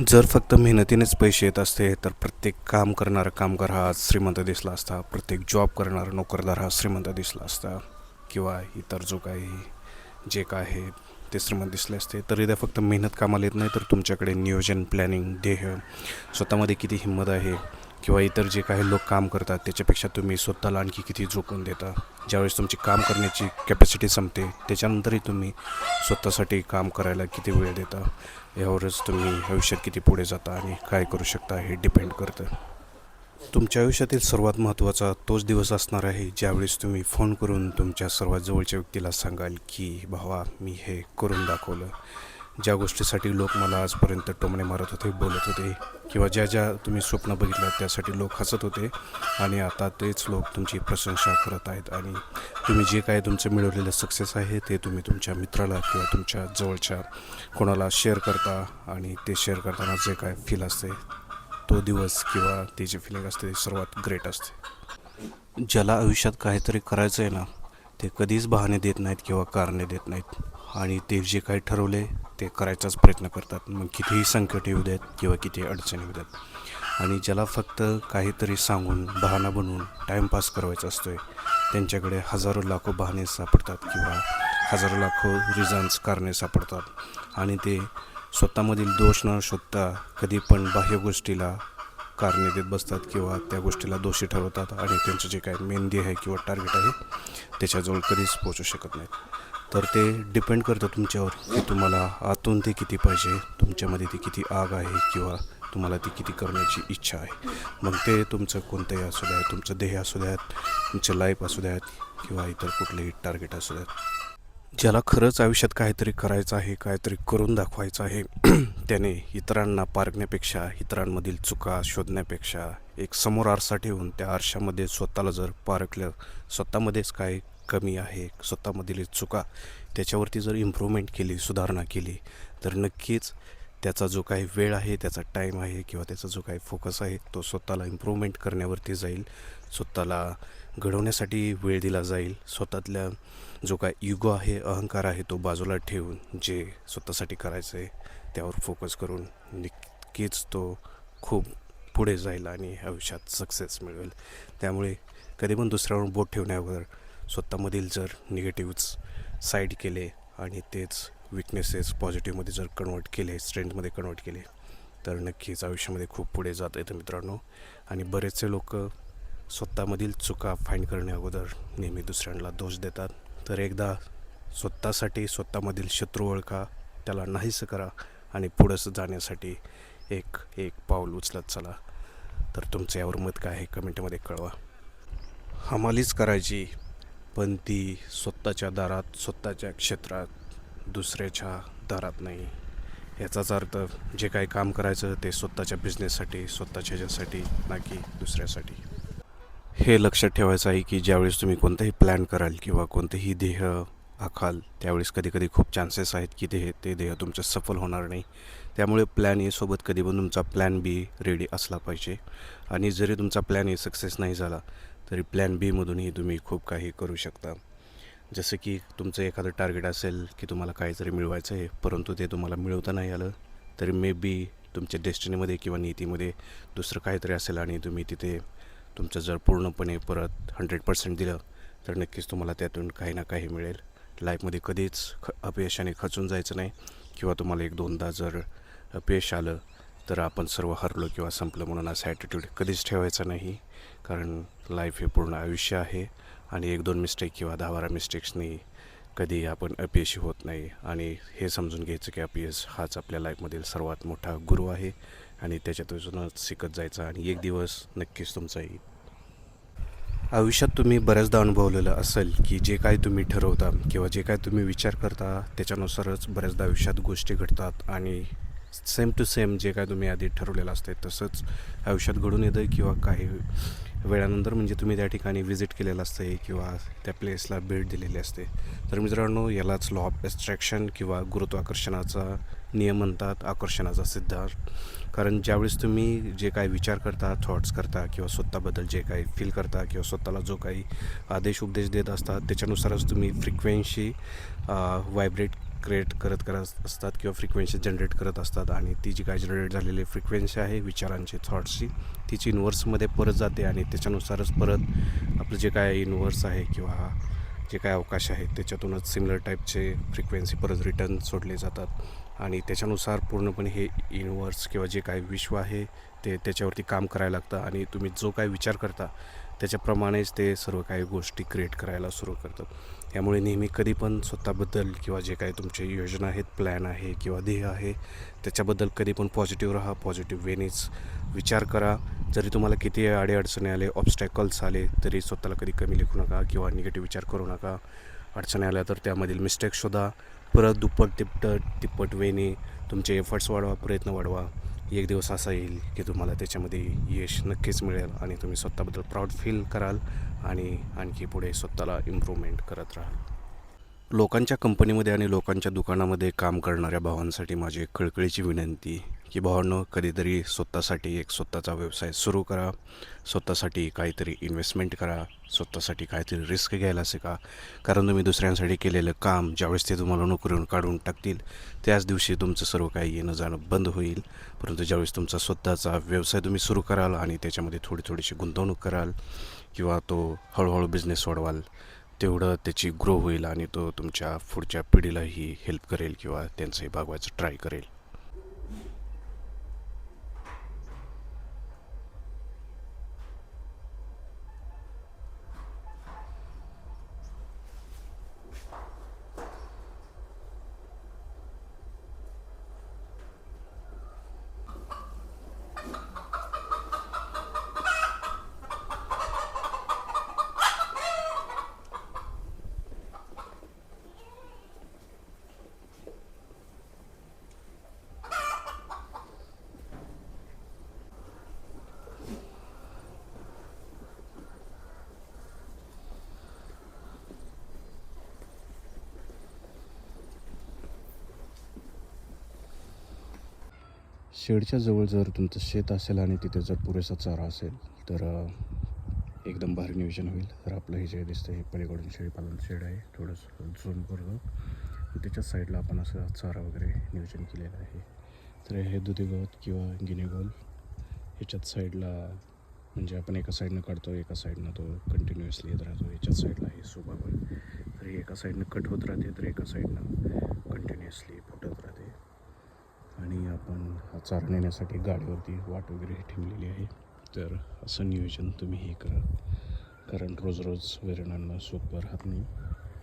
जर फक्त मेहनतीनेच पैसे येत असते तर प्रत्येक काम करणारा कामगार हा श्रीमंत दिसला असता. प्रत्येक जॉब करणारा नोकरदार हा श्रीमंत दिसला असता. किंवा इतर जो काही जे काय आहे ते श्रीमंत दिसले असते. तरी त्या फक्त मेहनत कामाला येत नाही तर तुमच्याकडे नियोजन प्लॅनिंग ध्येय स्वतःमध्ये किती हिंमत आहे किंवा इतर जे काही लोक काम करतात त्याच्यापेक्षा तुम्ही स्वतःला आणखी किती झोकून देता? ज्यावेळेस तुमची काम करण्याची कॅपॅसिटी संपते त्याच्यानंतरही तुम्ही स्वतःसाठी काम करायला किती वेळ देता? यावरच तुम्ही आयुष्यात किती पुढे जाता आणि काय करू शकता हे डिपेंड करतं. तुमच्या आयुष्यातील सर्वात महत्त्वाचा तोच दिवस असणार आहे ज्यावेळेस तुम्ही फोन करून तुमच्या सर्वात जवळच्या व्यक्तीला सांगाल की भावा मी हे करून दाखवलं. ज्या गोष्टीसाठी लोक मला आजपर्यंत टोमणे मारत होते बोलत होते किंवा ज्या ज्या तुम्ही स्वप्न बघितलं त्यासाठी लोक हसत होते आणि आता तेच लोक तुमची प्रशंसा करत आहेत. आणि तुम्ही जे काय तुमचं मिळवलेलं सक्सेस आहे ते तुम्ही तुमच्या मित्राला किंवा तुमच्या जवळच्या कोणाला शेअर करता आणि ते शेअर करताना जे काय फील असते तो दिवस किंवा ते जे फिलिंग असते ते सर्वात ग्रेट असते. ज्याला आयुष्यात काहीतरी करायचं आहे ना ते कधीच बहाणे देत नाहीत किंवा कारणे देत नाहीत. आणि ते जे काही ठरवले ते करायचाच प्रयत्न करतात. मग कितीही संकट येऊ देत किंवा किती अडचणी येऊ देत. आणि ज्याला फक्त काहीतरी सांगून बहाणा बनवून टाईमपास करवायचा असतोय त्यांच्याकडे हजारो लाखो बहाणे सापडतात किंवा हजारो लाखो रिझन्स कारणे सापडतात. आणि ते स्वतःमधील दोष न शोधता कधी पण बाह्य गोष्टीला कारणे देत बसतात किंवा त्या गोष्टीला दोषी ठरवतात. आणि त्यांचं जे काय मेहंदी आहे किंवा टार्गेट आहे त्याच्याजवळ कधीच पोहोचू शकत नाहीत. तर ते डिपेंड करतं तुमच्यावर की तुम्हाला आतून ते किती पाहिजे तुमच्यामध्ये ती किती आग आहे किंवा तुम्हाला ती किती करण्याची इच्छा आहे. मग ते तुमचं कोणतंही असू द्या तुमचं ध्येय असू द्यात तुमचं लाईफ असू द्यात किंवा इतर कुठलेही टार्गेट असू द्यात. ज्याला खरंच आयुष्यात काहीतरी करायचं आहे काहीतरी करून दाखवायचं आहे त्याने इतरांना पारखण्यापेक्षा इतरांमधील चुका शोधण्यापेक्षा एक समोर आरसा ठेवून त्या आरशामध्ये स्वतःला जर पारखलं स्वतःमध्येच काय कमी आहे स्वतःमधील चुका त्याच्यावरती जर इम्प्रूव्हमेंट केली सुधारणा केली तर नक्कीच त्याचा जो काही वेळ आहे त्याचा टाईम आहे किंवा त्याचा जो काही फोकस आहे तो स्वतःला इम्प्रूव्हमेंट करण्यावरती जाईल. स्वतःला घडवण्यासाठी वेळ दिला जाईल. स्वतःतल्या जो काय युगो आहे अहंकार आहे तो बाजूला ठेवून जे स्वतःसाठी करायचं आहे त्यावर फोकस करून नक्कीच तो खूप पुढे जाईल आणि आयुष्यात सक्सेस मिळवेल. त्यामुळे कधी पण दुसऱ्यावर बोट ठेवण्यावर स्वतःमधील जर निगेटिव्ज साईड केले आणि तेच विकनेसेस पॉझिटिव्हमध्ये जर कन्वर्ट केले स्ट्रेंथमध्ये कन्वर्ट केले तर नक्कीच आयुष्यामध्ये खूप पुढे जात येतं मित्रांनो. आणि बरेचसे लोक स्वतःमधील चुका फाईंड करण्या अगोदर नेहमी दुसऱ्यांना दोष देतात. तर एकदा स्वतःसाठी स्वतःमधील शत्रू ओळखा त्याला नाहीसं करा आणि पुढंच जाण्यासाठी एक एक पाऊल उचलत चला. तर तुमचं यावर मत काय आहे? कमेंटमध्ये कळवा. हमालीच करायची. पण ती स्वतःच्या दारात स्वतःच्या क्षेत्रात दुसऱ्याच्या दारात नाही. याचाच अर्थ जे काही काम करायचं ते स्वतःच्या बिझनेससाठी स्वतःच्या ह्याच्यासाठी ना की दुसऱ्यासाठी. हे लक्षात ठेवायचं आहे की ज्यावेळेस तुम्ही कोणताही प्लॅन कराल किंवा कोणतेही ध्येय आखाल त्यावेळेस कधी कधी खूप चान्सेस आहेत की ते ते ध्येय तुमचं सफल होणार नाही. त्यामुळे प्लॅन एसोबत कधी पण तुमचा प्लॅन बी रेडी असला पाहिजे. आणि जरी तुमचा प्लॅन ए सक्सेस नाही झाला तरी प्लॅन बीमधूनही तुम्ही खूप काही करू शकता. जसं की तुमचं एखादं टार्गेट असेल की तुम्हाला काहीतरी मिळवायचं आहे परंतु ते तुम्हाला मिळवता नाही आलं तरी मे बी तुमच्या डेस्टिनीमध्ये किंवा नीतीमध्ये दुसरं काहीतरी असेल आणि तुम्ही तिथे तुमचं जर पूर्णपणे परत हंड्रेड पर्सेंट दिलं तर नक्कीच तुम्हाला त्यातून काही ना काही मिळेल. लाईफमध्ये कधीच ख अपयशाने खचून जायचं नाही किंवा तुम्हाला एक दोनदा जर अपयश आलं तर आपण सर्व हरलो किंवा संपलं म्हणून असं ॲटिट्यूड कधीच ठेवायचा नाही. कारण लाईफ हे पूर्ण आयुष्य आहे आणि एक दोन मिस्टेक किंवा दहा बारा मिस्टेक्सनी कधी आपण अपयशी होत नाही. आणि हे समजून घ्यायचं की अपयश हाच आपल्या लाईफमधील सर्वात मोठा गुरु आहे आणि त्याच्यातूनच शिकत जायचं आणि एक दिवस नक्कीच तुमचा येईल. आयुष्यात तुम्ही बऱ्याचदा अनुभवलेलं असेल की जे काय तुम्ही ठरवता किंवा जे काय तुम्ही विचार करता त्याच्यानुसारच बऱ्याचदा आयुष्यात गोष्टी घडतात आणि सेम टू सेम जे काय तुम्ही आधी ठरवलेलं असते तसंच आयुष्यात घडून येतं किंवा काही वेळानंतर म्हणजे तुम्ही त्या ठिकाणी व्हिजिट केलेलं असते किंवा त्या प्लेसला भेट दिलेली असते. तर मित्रांनो यालाच लॉ ऑफ ॲस्ट्रॅक्शन किंवा गुरुत्वाकर्षणाचा नियम म्हणतात आकर्षणाचा सिद्धांत. कारण ज्यावेळेस तुम्ही जे काही विचार करता थॉट्स करता किंवा स्वतःबद्दल जे काही फील करता किंवा स्वतःला जो काही आदेश उपदेश देत असतात त्याच्यानुसारच तुम्ही फ्रिक्वेन्सी व्हायब्रेट क्रिएट करत करत असतात किंवा फ्रिक्वेन्सी जनरेट करत असतात. आणि ती जी काय जनरेट झालेली फ्रिक्वेन्सी आहे विचारांची थॉट्सची तीच इन्व्हर्समध्ये परत जाते आणि त्याच्यानुसारच परत आपलं जे काय इन्व्हर्स आहे किंवा जे काय अवकाश आहेत त्याच्यातूनच सिमिलर टाईपचे फ्रिक्वेन्सी परत रिटर्न सोडले जातात. आणि त्याच्यानुसार पूर्णपणे हे युनिवर्स किंवा जे काय विश्व आहे ते त्याच्यावरती काम करायला लागतं. आणि तुम्ही जो काय विचार करता त्याच्याप्रमाणेच ते सर्व काही गोष्टी क्रिएट करायला सुरू करतात. त्यामुळे नेहमी कधी पण स्वतःबद्दल किंवा जे काही तुमचे योजना आहेत प्लॅन आहे किंवा ध्येय आहे त्याच्याबद्दल कधी पण पॉझिटिव्ह राहा पॉझिटिव्ह वेनेच विचार करा. जरी तुम्हाला किती अडीअडचणी आले ऑब्स्टॅकल्स आले तरी स्वतःला कधी कमी लेखू नका किंवा निगेटिव्ह विचार करू नका. अडचणी आल्या तर त्यामधील मिस्टेक शोधा. परत दुप्पट तिप्पट तिप्पट वेने तुमचे एफर्ट्स वाढवा प्रयत्न वाढवा. एक दिवस असा येईल की तुम्हाला त्याच्यामध्ये यश नक्कीच मिळेल आणि तुम्ही स्वतःबद्दल प्राऊड फील कराल आणि आणखी पुढे स्वतःला इम्प्रूव्हमेंट करत राहाल. लोकांच्या कंपनीमध्ये आणि लोकांच्या दुकानामध्ये काम करणाऱ्या भावांसाठी माझी एक कळकळीची विनंती की भावानं कधीतरी स्वतःसाठी एक स्वतःचा व्यवसाय सुरू करा. स्वतःसाठी काहीतरी इन्व्हेस्टमेंट करा. स्वतःसाठी काहीतरी रिस्क घ्यायला शिका. कारण तुम्ही दुसऱ्यांसाठी केलेलं काम ज्यावेळेस ते तुम्हाला नोकरीवरून काढून टाकतील त्याच दिवशी तुमचं सर्व काही येणं जाणं बंद होईल. परंतु ज्यावेळेस तुमचा स्वतःचा व्यवसाय तुम्ही सुरू कराल आणि त्याच्यामध्ये थोडी थोडीशी गुंतवणूक कराल किंवा तो हळूहळू बिझनेस वाढवाल तेवढं त्याची ग्रो होईल आणि तो तुमच्या पुढच्या पिढीलाही हेल्प करेल किंवा त्यांचंही भागवायचं ट्राय करेल. शेडच्या जवळ जर तुमचं शेत असेल आणि तिथे जर पुरेसा चारा असेल तर एकदम भारी नियोजन होईल. तर आपलं हे जे दिसतं हे पलीकडून शेळीपालन शेड आहे. थोडंसं झूम करतो त्याच्या साईडला आपण असं चारा वगैरे नियोजन केलेलं आहे. तर हे दुधी गवत किंवा गिनेगोल ह्याच्यात साईडला म्हणजे आपण एका साईडनं काढतो एका साईडनं तो कंटिन्युअसली येत राहतो. ह्याच्यात साईडला आहे सोबावर तर एका साईडनं कट होत राहते तर एका साईडनं कंटिन्युअसली फुटत राहते. आणि आपण हा चारा नेण्यासाठी गाडीवरती वाट वगैरे ठेवलेली आहे. तर असं नियोजन तुम्ही हे करा. कारण रोज रोज वैरणांना सोपं राहत नाही.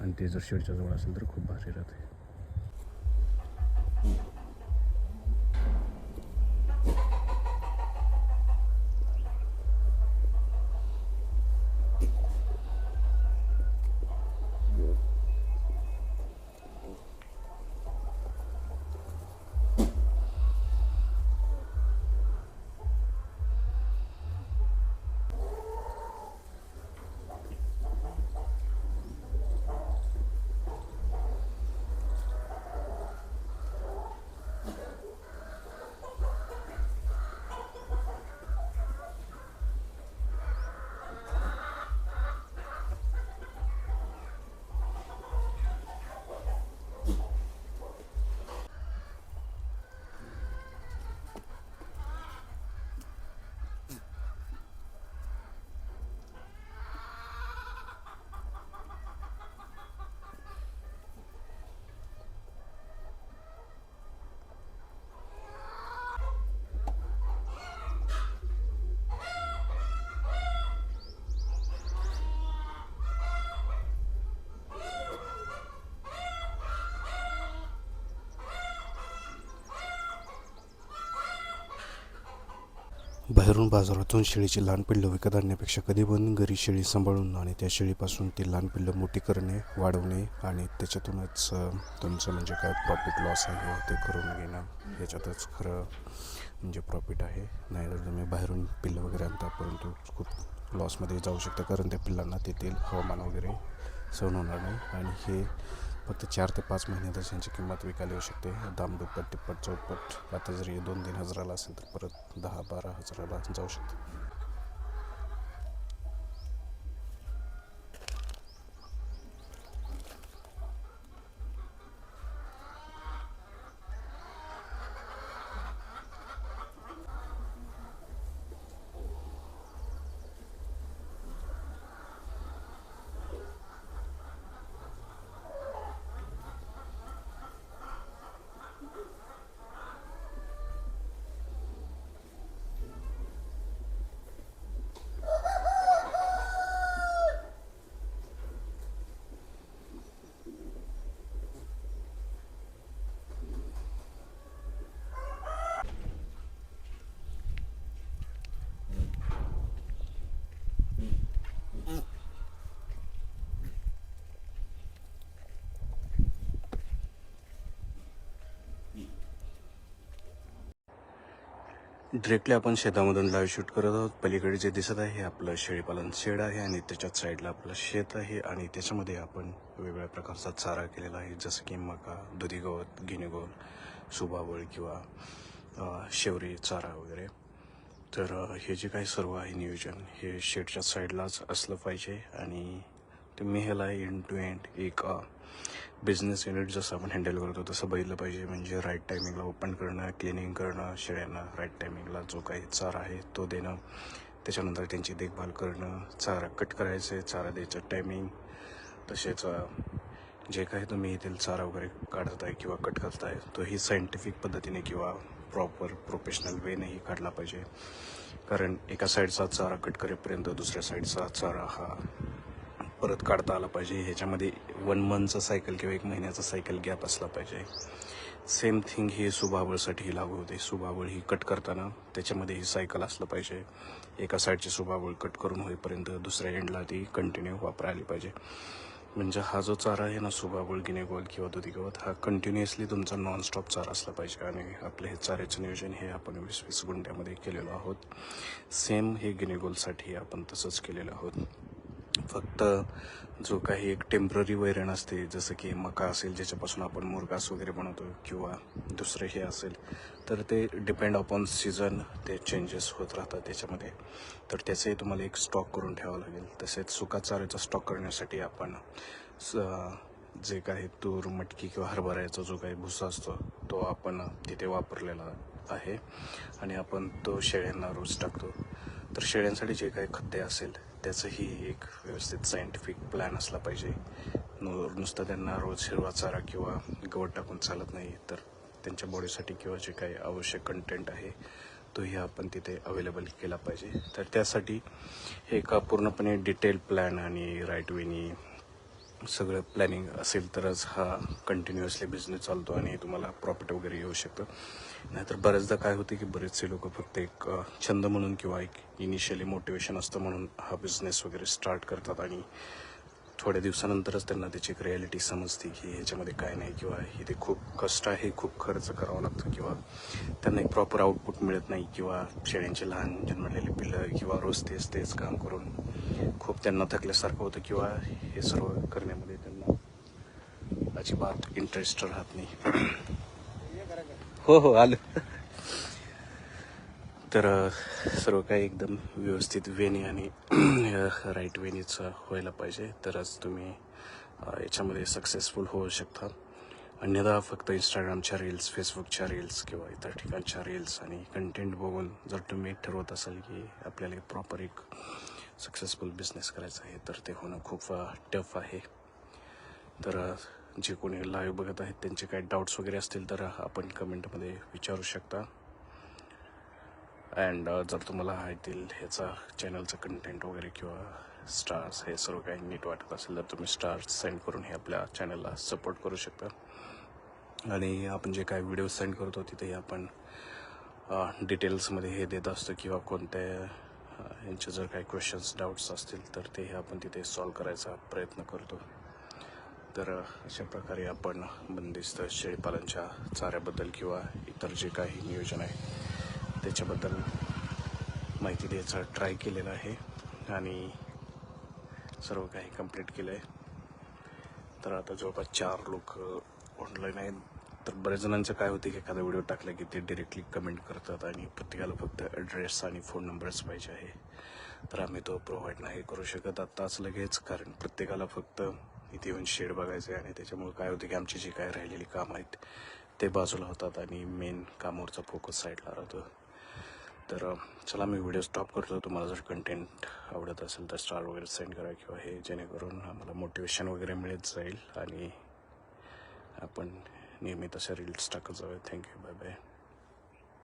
आणि ते जर शेडच्या जवळ असेल तर खूप भारी राहते. बाहेरून बाजारातून शेळीची लहान पिल्लं विकत आणण्यापेक्षा कधी पण घरी शेळी सांभाळून आणि त्या शेळीपासून ती लहान पिल्लं मोठी करणे वाढवणे आणि त्याच्यातूनच तुमचं म्हणजे काय प्रॉफिट लॉस आहे ते करून घेणं याच्यातच खरं म्हणजे प्रॉफिट आहे. नाहीतर तुम्ही बाहेरून पिल्लं वगैरे आणता परंतु खूप लॉसमध्ये जाऊ शकता कारण त्या पिल्लांना तेथील हवामान वगैरे सहन होणार नाही. आणि हे फक्त चार ते पाच महिन्यातच यांची किंमत विकायला येऊ शकते. दाम दुप्पट तिप्पट चौपट. आता जरी दोन तीन हजाराला असेल तर परत दहा बारा हजाराला जाऊ शकते. डिरेक्टली आपण शेतामधून लाईव्ह शूट करत आहोत. पलीकडे जे दिसत आहे हे आपलं शेळीपालन शेड आहे आणि त्याच्याच साईडला आपलं शेत आहे आणि त्याच्यामध्ये आपण वेगवेगळ्या प्रकारचा चारा केलेला आहे. जसं की मका दुधी गवत गिनी गवत किंवा शेवरी चारा वगैरे. तर हे जे काही सर्व आहे नियोजन हे शेडच्या साईडलाच असलं पाहिजे आणि ते मी ह्याला एंड टू एंड एक बिझनेस युनिट जसं आपण हँडल करतो तसं बघितलं पाहिजे. म्हणजे राईट टायमिंगला ओपन करणं क्लिनिंग करणं शेळ्यांना राईट टायमिंगला जो काही चारा आहे तो देणं. त्याच्यानंतर त्यांची देखभाल करणं चारा कट करायचं चारा द्यायचं टायमिंग तसेच जे काही तुम्ही येथील चारा वगैरे काढताय किंवा कट करताय तो ही सायंटिफिक पद्धतीने किंवा प्रॉपर प्रोफेशनल वेनेही काढला पाहिजे. कारण एका साईडचा चारा कट करेपर्यंत दुसऱ्या साईडचा चारा हा परत काढता आला पाहिजे. ह्याच्यामध्ये वन मंथचा सायकल किंवा एक महिन्याचा सायकल गॅप असला पाहिजे. सेम थिंग ही सुबाबळसाठी लागू होते. सुबाबळ ही कट करताना त्याच्यामध्ये ही सायकल असलं पाहिजे. एका साईडची सुबाबळ कट करून होईपर्यंत दुसऱ्या एंडला ती कंटिन्यू वापरायला पाहिजे. म्हणजे हा जो चारा आहे ना सुबाबळ गिनेगोल किंवा दुधी गवत हा कंटिन्युअसली तुमचा नॉनस्टॉप चारा असला पाहिजे. आणि आपलं हे चाऱ्याचं नियोजन हे आपण वीस वीस गुंठ्यामध्ये केलेलो आहोत. सेम हे गिनेगोलसाठी आपण तसंच केलेलं आहोत. फक्त जो काही एक टेंपररी वैरण असते जसं की मका असेल ज्याच्यापासून आपण मुरगास वगैरे बनवतो किंवा दुसरं हे असेल तर ते डिपेंड अपॉन सीझन ते चेंजेस होत राहतात त्याच्यामध्ये. तर त्याचंही तुम्हाला एक स्टॉक करून ठेवावं लागेल. तसेच सुका चाऱ्याचा स्टॉक करण्यासाठी आपण स- जे काही तूर मटकी किंवा हरभऱ्याचा जो काही भुसा असतो तो आपण तिथे वापरलेला आहे. आणि आपण तो शेळ्यांना रोज टाकतो. तर शेळ्यांसाठी जे काही खाद्य असेल त्याचंही एक व्यवस्थित सायंटिफिक प्लॅन असला पाहिजे. नु नुसतं त्यांना रोज हिरवा चारा किंवा गवत टाकून चालत नाही तर त्यांच्या बॉडीसाठी किंवा जे काही आवश्यक कंटेंट आहे तोही आपण तिथे अवेलेबल केला पाहिजे. तर त्यासाठी एक पूर्णपणे डिटेल प्लॅन आणि राईट वेनी सगळं प्लॅनिंग असेल तरच हा कंटिन्युअसली बिझनेस चालतो आणि तुम्हाला प्रॉफिट वगैरे येऊ शकतं. नाहीतर बऱ्याचदा काय होते की बरेचसे लोक फक्त एक छंद म्हणून किंवा एक इनिशियली मोटिवेशन असतं म्हणून हा बिझनेस वगैरे स्टार्ट करतात आणि थोड्या दिवसानंतरच त्यांना त्याची एक रिॲलिटी समजते की ह्याच्यामध्ये काय नाही किंवा इथे खूप कष्ट आहे खूप खर्च करावा लागतो किंवा त्यांना एक प्रॉपर आउटपुट मिळत नाही किंवा शेळ्यांचे लहान जन्मलेले पिल्लं किंवा रोज तेच तेच काम करून खूप त्यांना थकल्यासारखं होतं किंवा हे सर्व करण्यामध्ये त्यांना अजिबात इंटरेस्ट राहत नाही. हो हो आलं. तर सर्व काही एकदम व्यवस्थित वेनी आणि राईट वेनीच व्हायला पाहिजे. तरच तुम्ही याच्यामध्ये सक्सेसफुल होऊ शकता. अन्यथा फक्त इंस्टाग्रामच्या रील्स फेसबुकच्या रील्स किंवा इतर ठिकाणच्या रील्स आणि कंटेंट बघून जर तुम्ही ठरवत असाल की आपल्याला एक प्रॉपर एक सक्सेसफुल बिझनेस करायचा आहे तर ते होणं खूप टफ आहे. तर जे कोणी लाईव्ह बघत आहेत त्यांचे काही डाऊट्स वगैरे असतील तर आपण कमेंटमध्ये विचारू शकता. अँड जर तुम्हाला येथील ह्याचा चॅनलचं कंटेंट वगैरे किंवा स्टार्स हे सर्व काही नीट वाटत असेल तर तुम्ही स्टार्स सेंड करून हे आपल्या चॅनलला सपोर्ट करू शकता. आणि आपण जे काही व्हिडिओ सेंड करतो तिथेही आपण डिटेल्समध्ये हे देत असतो किंवा कोणत्या यांचे जर काही क्वेश्चन्स डाऊट्स असतील तर तेही आपण तिथे सॉल्व करायचा प्रयत्न करतो. तर अशा प्रकारे आपण बंदिस्त शेळीपालनच्या चाऱ्याबद्दल किंवा इतर जे काही नियोजन आहे त्याच्याबद्दल माहिती द्यायचा ट्राय केलेला आहे आणि सर्व काही कंप्लीट केलं आहे. तर आता जवळपास चार लोक ऑनलाईन आहेत. तर बऱ्याच जणांचं काय होतं की एखादा व्हिडिओ टाकला की ते डिरेक्टली कमेंट करतात आणि प्रत्येकाला फक्त ॲड्रेस आणि फोन नंबरच पाहिजे आहे. तर आम्ही तो प्रोव्हाइड नाही करू शकत आत्ताच लगेच कारण प्रत्येकाला फक्त इथे येऊन शेड बघायचं आहे आणि त्याच्यामुळे काय होतं की आमची जी काय राहिलेली कामं आहेत ते बाजूला होतात आणि मेन कामावरचा फोकस साईडला राहतो. तर चला मी व्हिडिओ स्टॉप करतो. तुम्हाला जर कंटेंट आवडत असेल तर स्टार वगैरे सेंड करा किंवा हे जेणेकरून आम्हाला मोटिवेशन वगैरे मिळत जाईल आणि आपण नियमित अशा रील्स टाकत जाऊया. Thank you bye bye